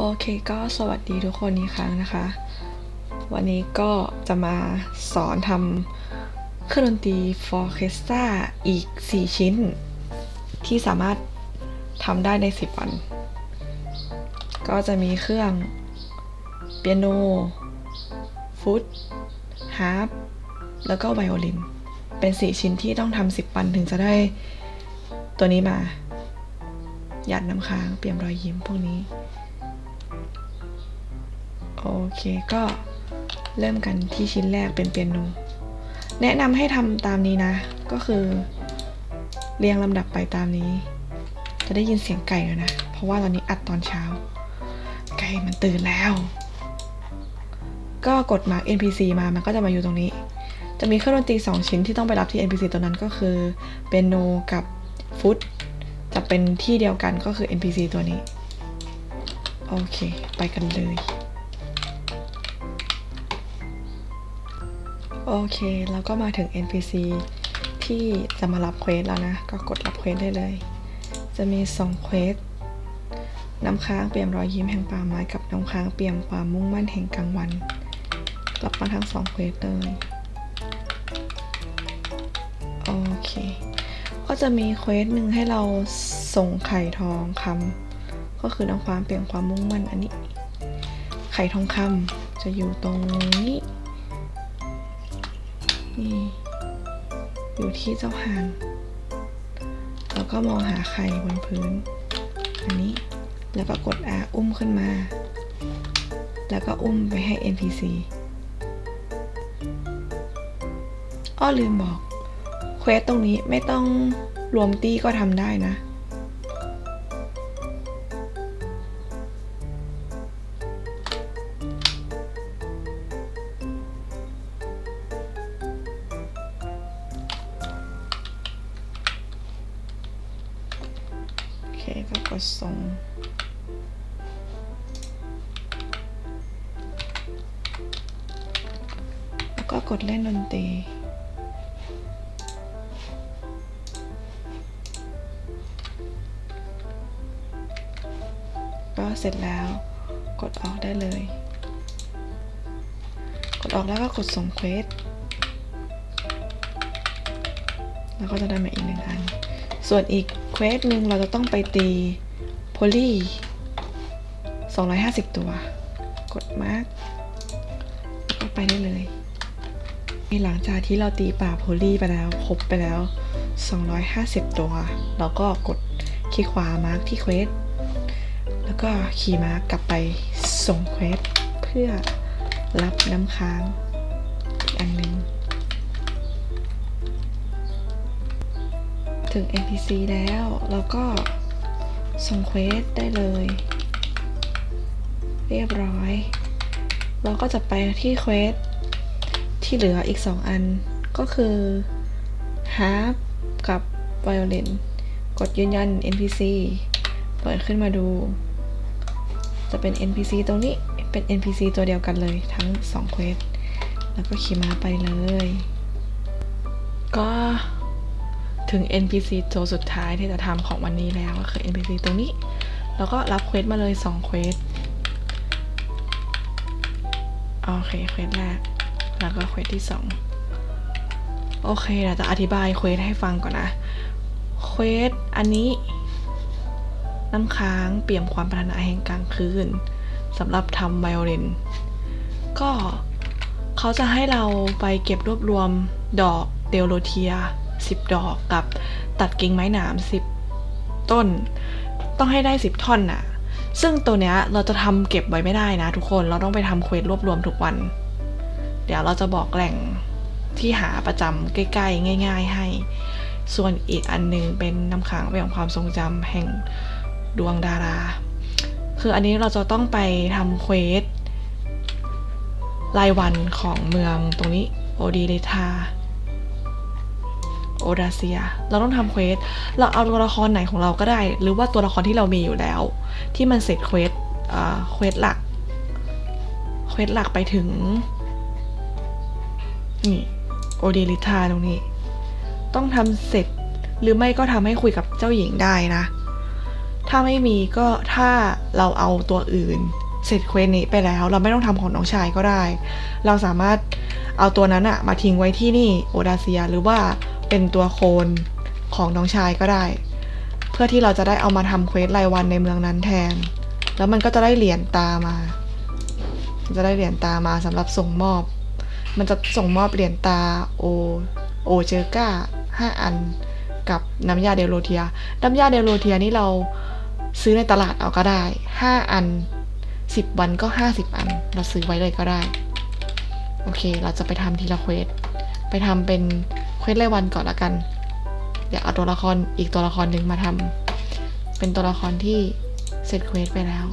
โอเคก็สวัสดีทุกคนอีกครั้งนะคะ วันนี้ก็จะมาสอนทำเครื่องดนตรีฟอร์เคสตาอีก 4 ชิ้น ที่สามารถทำได้ใน 10 วัน ก็จะมีเครื่องเปียโนฟุตฮาร์ปแล้วก็ไวโอลิน เป็น 4 ชิ้นที่ต้องทำ10 วันถึงจะได้ตัวนี้มาหยัดน้ำค้างเปี่ยมรอยยิ้มพวกนี้ โอเคก็เริ่มกันที่ชิ้นแรกเป็นเปียโน แนะนำให้ทำตามนี้นะ ก็คือ เรียงลำดับไปตามนี้ จะได้ยินเสียงไก่แล้วนะ เพราะว่าตอนนี้อัดตอนเช้า ไก่มันตื่นแล้ว ก็กดมาร์ก NPC มามันก็จะมาอยู่ตรงนี้ จะมีเครื่องดนตรี 2 ชิ้นที่ต้องไปรับที่ NPC ตัวนั้นก็คือเปียโนกับฟุตจะเป็นที่เดียวกันก็คือ NPC ตัวนี้ โอเค ไปกันเลย โอเคแล้วก็มาถึง NPC ที่จะมารับเควสแล้วนะ ก็กดรับเควสได้เลย จะมี2เควสน้ำค้างเปี่ยมรอยยิ้มแห่งป่าไม้กับน้ำค้างเปี่ยมความมุ่งมั่นแห่งกลางวันรับมาทั้ง2เควสเลยโอเค ก็จะมีเควสหนึ่งให้เราส่งไข่ทองคำก็คือน้ำความเปลี่ยนความมุ่งมั่นอันนี้ ไข่ทองคำจะอยู่ตรงนี้ นี่อยู่ที่เจ้าหางแล้วก็มองหาไข่บนพื้น อันนี้แล้วก็กด R อุ้มขึ้นมา แล้วก็อุ้มไปให้ NPC อ้อลืมบอก เควสตรงนี้ไม่ต้องรวมตี้ก็ทำได้นะ เคก็กดส่ง แล้วก็กดเล่นดนตรีก็เสร็จแล้วกดออกได้เลย กดออกแล้วก็กดส่งเควสแล้วก็จะได้มาอีกหนึ่งอัน ส่วนอีกเควสหนึ่งเราจะต้องไปตีโพลี250 ตัว กดมาร์กก็ไปได้เลย หลังจากที่เราตีป่าโพลีไปแล้วครบไปแล้ว 250 ตัว เราก็กดคลิกขวามาร์กที่เควส แล้วก็ขี่ม้ากลับไปส่งเควส เพื่อรับน้ำค้างอีกอันหนึ่ง ถึง NPC แล้วเราก็ส่งเควสได้เลย เรียบร้อย เราก็จะไปที่เควสที่เหลืออีก 2 อันก็คือ Harp กับ Violin กดยืนยัน NPC เปิดขึ้นมาดู จะเป็น NPC ตรงนี้เป็น NPC ตัวเดียวกันเลยทั้ง2เควสแล้วก็ขี่ม้าไปเลย ก็ ถึง NPC ตัวสุดท้ายที่จะทำของวันนี้แล้วก็คือ NPC ตรงนี้ แล้วก็รับเควสมาเลย2เควสโอเคเควสแรก แล้วก็เควสที่ 2 โอเคเราจะอธิบายเควสให้ฟังก่อนนะเควสอันนี้น้ำค้างเปี่ยมความปรารถนาแห่งกลางคืนสำหรับทำไวโอลิน ก็เขาจะให้เราไปเก็บรวบรวมดอกเดลโลเทีย 10 ดอกกับตัดกิ่งไม้หนาม 10 ต้น ต้องให้ได้ 10 ท่อนน่ะ ซึ่งตัวเนี้ยเราจะทำเก็บไว้ไม่ได้นะทุกคน เราต้องไปทำเควสรวบรวมทุกวัน เดี๋ยวเราจะบอกแหล่งที่หาประจำใกล้ๆ ง่าย ๆ ให้ ส่วนอีกอันหนึงเป็นน้ำค้างเปี่ยมความทรงจำแห่งดวงดารา คืออันนี้เราจะต้องไปทำเควสรายวันของเมืองตรงนี้โอดีเลทา โอดาเซีย เราต้องทำเควส เราเอาตัวละครไหนของเราก็ได้ หรือว่าตัวละครที่เรามีอยู่แล้ว ที่มันเสร็จเควสเควสหลัก เควสหลักไปถึง นี่โอเดลิทาตรงนี้ ต้องทำเสร็จหรือไม่ก็ทำให้คุยกับเจ้าหญิงได้นะ ถ้าไม่มีก็ถ้าเราเอาตัวอื่น เสร็จเควสนี้ไปแล้ว เราไม่ต้องทำของน้องชายก็ได้ เราสามารถเอาตัวนั้นอะมาทิ้งไว้ที่นี่โอดาเซียหรือว่า เป็นตัวโคลนของน้องชายก็ได้ เพื่อที่เราจะได้เอามาทำเควสรายวันในเมืองนั้นแทน แล้วมันก็จะได้เหรียญตามา จะได้เหรียญตามาสำหรับส่งมอบ มันจะส่งมอบเหรียญตาโอโอเจอก้าห้าอันกับน้ำยาเดลโลเทีย น้ำยาเดลโลเทียนี่เราซื้อในตลาดเอาก็ได้ 5 อัน 10 วันก็ 50 อัน เราซื้อไว้เลยก็ได้ โอเค เราจะไปทำทีละเควส ไปทำเป็น วสรายวันก่อนละกัน เดี๋ยวเอาตัวละครอีกตัวละครหนึ่งมาทำเป็นตัวละครที่เสร็จเควสไปแล้ว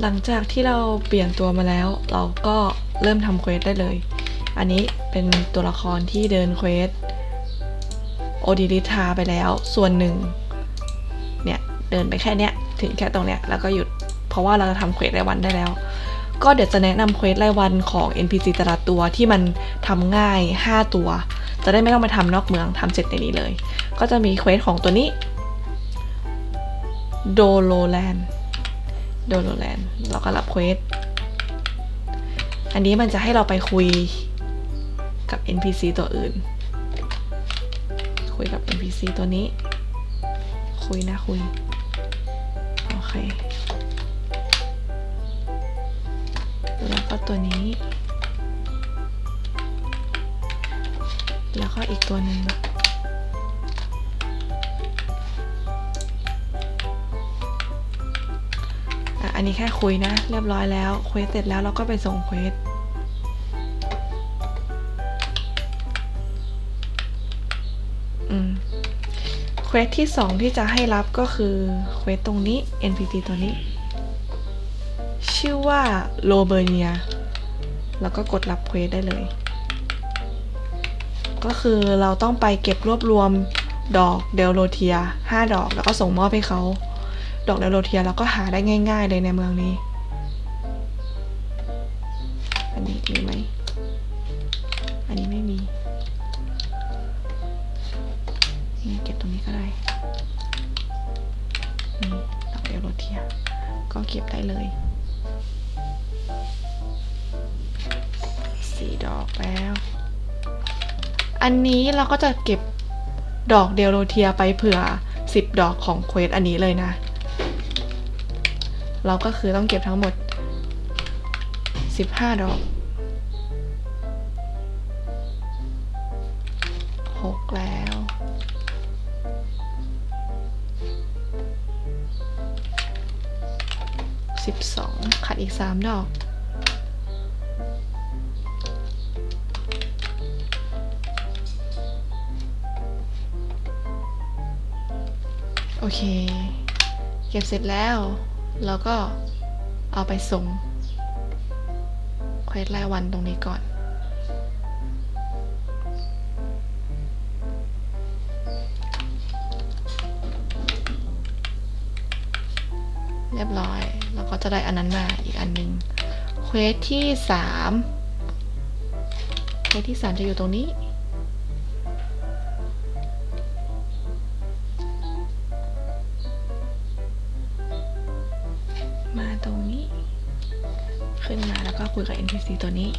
หลังจากที่เราเปลี่ยนตัวมาแล้ว เราก็เริ่มทำเควสได้เลย อันนี้เป็นตัวละครที่เดินเควสโอดิลิทาไปแล้วส่วนหนึ่งเนี่ยเดินไปแค่เนี้ยถึงแค่ตรงเนี้ยแล้วก็หยุดเพราะว่าเราจะทำเควสรายวันได้แล้ว ก็เดี๋ยวจะแนะนำเควสรายวันของ NPC แต่ละตัวที่มันทำง่าย 5 ตัว จะได้ไม่ต้องไปทำนอกเมืองทำเสร็จในนี้เลย ก็จะมีเควสของตัวนี้โดโลแลนโดโลแลนเราก็รับเควส อันนี้มันจะให้เราไปคุยกับ NPC ตัวอื่น คุยกับ NPC ตัวนี้ คุยนะคุย โอเค แล้วก็ตัวนี้ แล้วก็อีกตัวหนึ่งอะอันนี้แค่คุยนะ เรียบร้อยแล้วเควสเสร็จแล้วเราก็ไปส่งเควสอืมเควสที่สองที่จะให้รับก็คือเควสตรงนี้ NPC ตัวนี้ ชื่อว่าโรเบเนีย แล้วก็กดรับเควสได้เลย ก็คือเราต้องไปเก็บรวบรวมดอกเดลโรเทีย 5 ดอกแล้วก็ส่งมอบให้เขา ดอกเดลโรเทียเราก็หาได้ง่าย ๆ เลยในเมืองนี้ ดอกแล้ว อันนี้เราก็จะเก็บดอกเดลโลเทียไปเผื่อ 10 ดอกของเควสอันนี้เลยนะ เราก็คือต้องเก็บทั้งหมด 15 ดอก 6 แล้ว 12ขัดอีก 3 ดอก โอเค เก็บเสร็จแล้วแล้วก็เอาไปส่งเควสรายวันตรงนี้ก่อน เรียบร้อยแล้วก็จะได้อันนั้นมาอีกอันหนึ่งเควสที่สามเควสที่สามจะอยู่ตรงนี้ ขึ้นมาแล้วก็คุยกับ NPC ตัวนี้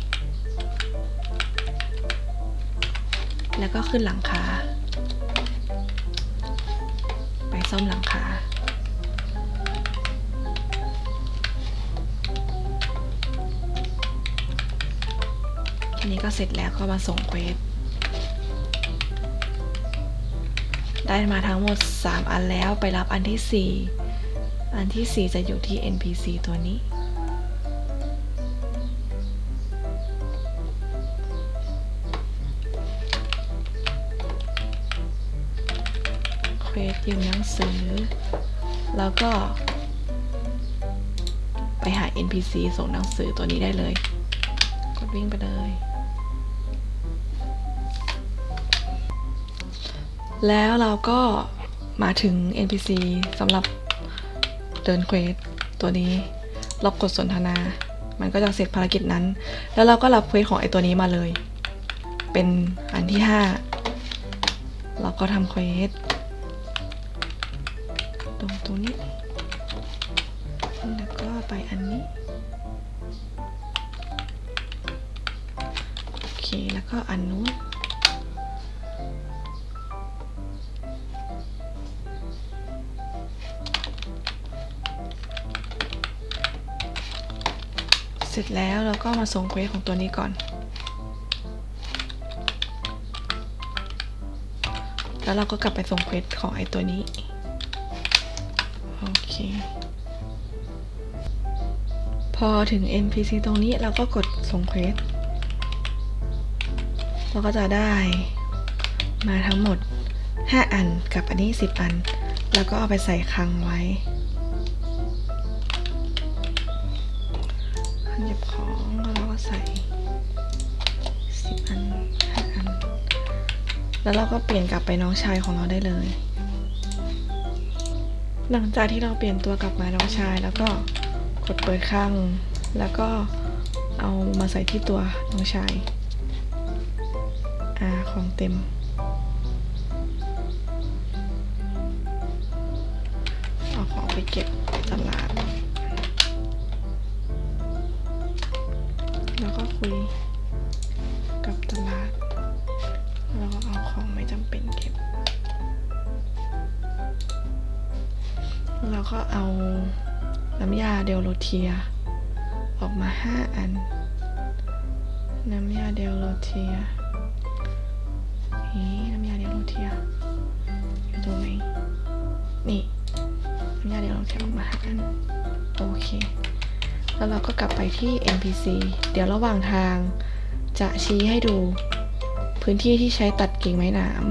แล้วก็ขึ้นหลังคา ไปซ่อมหลังคา แค่นี้ก็เสร็จแล้วก็มาส่งเควสได้มาทั้งหมด 3 อันแล้วไปรับอันที่ 4 อันที่ 4 จะอยู่ที่ NPC ตัวนี้ ยืมหนังสือ แล้วก็ ไปหา NPC ส่งหนังสือตัวนี้ได้เลย กดวิ่งไปเลย แล้วเราก็มาถึง NPC สำหรับเดินเควสตัวนี้เรากดสนทนา มันก็จะเสร็จภารกิจนั้น แล้วเราก็รับเควสของไอตัวนี้มาเลย เป็นอันที่ 5 เราก็ทำเควส ตรงตัวนี้ แล้วก็ไปอันนี้ โอเค แล้วก็อันนู้นเสร็จแล้วเราก็มาส่งเควสของตัวนี้ก่อน แล้วเราก็กลับไปส่งเควสของไอ้ตัวนี้ เค พอถึง NPC ตรงนี้เราก็กดส่งเควสเราก็จะได้มาทั้งหมด 5 อันกับอันนี้ 10 อัน แล้วก็เอาไปใส่คลังไว้อันเก็บของแล้วเราก็ใส่ 10 อัน 5 อัน แล้วเราก็เปลี่ยนกลับไปน้องชายของเราได้เลย หลังจากที่เราเปลี่ยนตัวกลับมาน้องชาย แล้วก็กดเปิดข้าง แล้วก็เอามาใส่ที่ตัวน้องชาย อ่า ของเต็ม แล้วก็เอาน้ำยาเดลโลเทีย ออกมา 5 อัน น้ำยาเดลโลเทียนี่น้ำยาเดลโลเทียอยู่ตรงไหนนี่น้ำยาเดลโลเทียออกมา5อันโอเค แล้วเราก็กลับไปที่ NPC เดี๋ยวระหว่างทางจะชี้ให้ดูพื้นที่ที่ใช้ตัดกิ่งไม้หนาม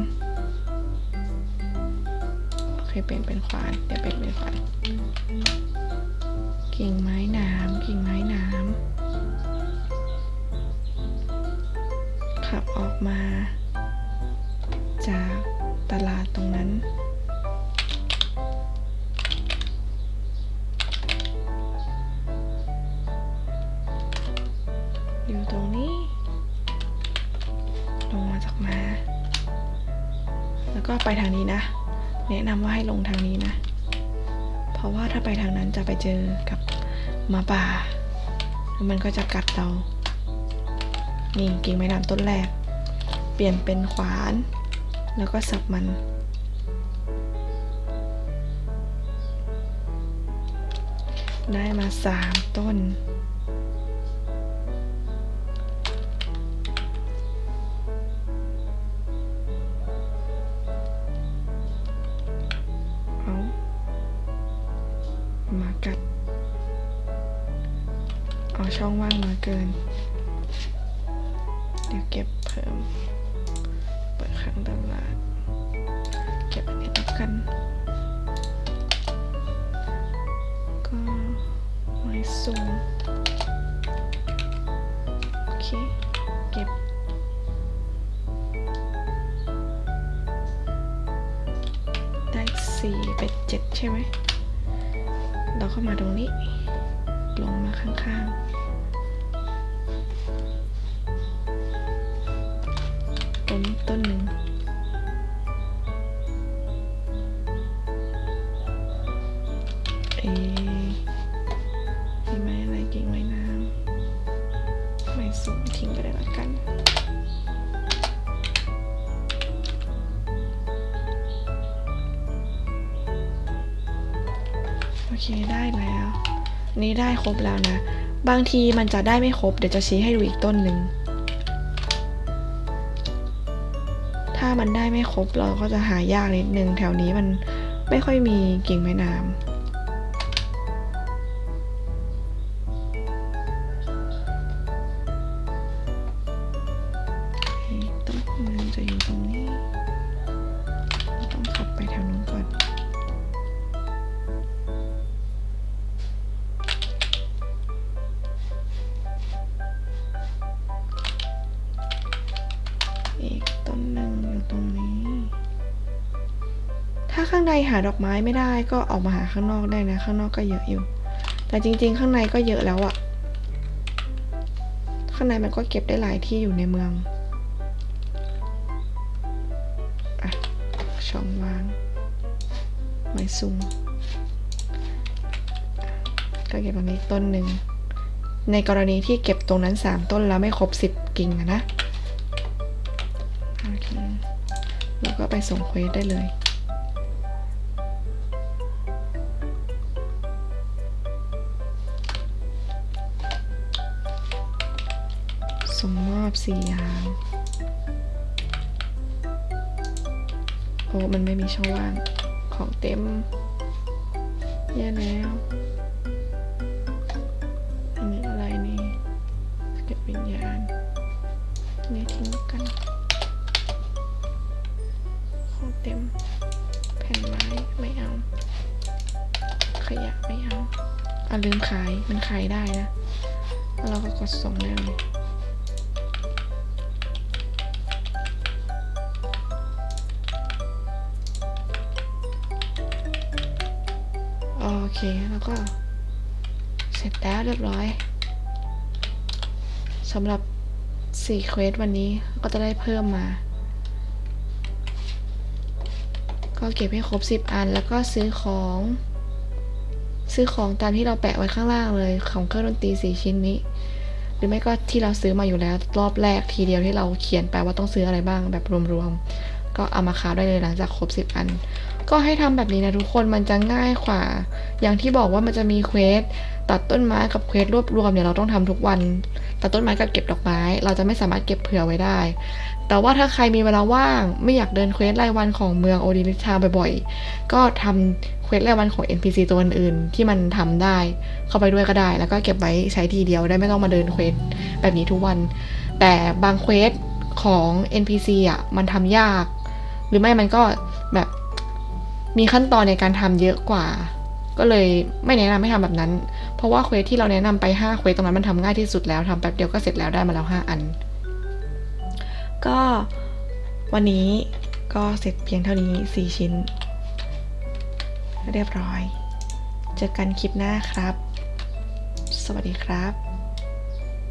เคเปลี่ยนเป็นขวานเดี๋ยวเปลี่ยนเป็นขวานกิ่งไม้หนามกิ่งไม้หนามขับออกมา จากตลาดตรงนั้น อยู่ตรงนี้ ลงมาจากมา แล้วก็ไปทางนี้นะ แนะนำว่าให้ลงทางนี้นะ เพราะว่าถ้าไปทางนั้นจะไปเจอกับหมาป่าแล้วมันก็จะกัดเรา นี่กิ่งไม้น้ำต้นแรก เปลี่ยนเป็นขวาน แล้วก็สับมัน ได้มาสามต้น มากัด เอาช่องว่างมาเกิน เดี๋ยวเก็บเพิ่ม เปิดข้างตลาดเก็บอันนี้แล้วกัน ก็ไม่สูงโอเค เก็บได้สี่เป็นเจ็ดใช่ไหม ลงมาข้างๆ ครบแล้วนะ บางทีมันจะได้ไม่ครบ เดี๋ยวจะชี้ให้ดูอีกต้นหนึ่ง ถ้ามันได้ไม่ครบเราก็จะหายากนิดนึง แถวนี้มันไม่ค่อยมีกิ่งไม้น้ำ ตรงนี้ ถ้าข้างในหาดอกไม้ไม่ได้ก็ออกมาหาข้างนอกได้นะ ข้างนอกก็เยอะอยู่ แต่จริง ๆ ข้างในก็เยอะแล้วอะข้างในมันก็เก็บได้หลายที่อยู่ในเมืองอะช่องว่าง ไม้ซุงก็เก็บตรงนี้ต้นหนึ่งในกรณีที่เก็บตรงนั้น 3 ต้นแล้วไม่ครบ 10 กิ่งนะ แล้วก็ไปส่งเควสได้เลยส่งมอบสี่อย่างโอ้มันไม่มีช่องว่างของเต็มแย่แล้ว ผ่นไม้ไม่เอา ขยะไม่เอาอะลืมขายมันขายได้นะ เราก็กดส่งได้เลยโอเค แล้วก็ เสร็จแล้วเรียบร้อยสำหรับสี่เควสวันนี้ก็จะได้เพิ่มมา ก็เก็บให้ครบ 10 อัน แล้วก็ซื้อของ ซื้อของตามที่เราแปะไว้ข้างล่างเลยของเครื่องดนตรีสี่ชิ้นนี้ หรือไม่ก็ที่เราซื้อมาอยู่แล้ว รอบแรกทีเดียวที่เราเขียนไปว่าต้องซื้ออะไรบ้างแบบรวมๆ ก็เอามาคราได้เลยหลังจากครบ 10 อัน ก็ให้ทำแบบนี้นะทุกคนมันจะง่ายกว่า อย่างที่บอกว่ามันจะมีเควสตัดต้นไม้กับเควสรวบรวมเนี่ยเราต้องทำทุกวัน ตัดต้นไม้กับเก็บดอกไม้ เราจะไม่สามารถเก็บเผื่อไว้ได้ แต่ว่าถ้าใครมีเวลาว่าง ไม่อยากเดินเควสรายวันของเมืองโอดิลิชาบ่อยๆ ก็ทำเควสรายวันของ NPC ตัวอื่นๆที่มันทำได้ เข้าไปด้วยก็ได้ แล้วก็เก็บไว้ใช้ทีเดียวได้ไม่ต้องมาเดินเควสแบบนี้ทุกวัน แต่บางเควสของ NPC อะมันทำยาก หรือไม่มันก็แบบมีขั้นตอนในการทำเยอะกว่า ก็เลยไม่แนะนำให้ทำแบบนั้น เพราะว่าเควสที่เราแนะนำไป5เควสตรงนั้นมันทำง่ายที่สุดแล้วทำแป๊บเดียวก็เสร็จแล้วได้มาแล้ว 5 อัน ก็วันนี้ก็เสร็จเพียงเท่านี้ 4 ชิ้น เรียบร้อย เจอกันคลิปหน้าครับ สวัสดีครับ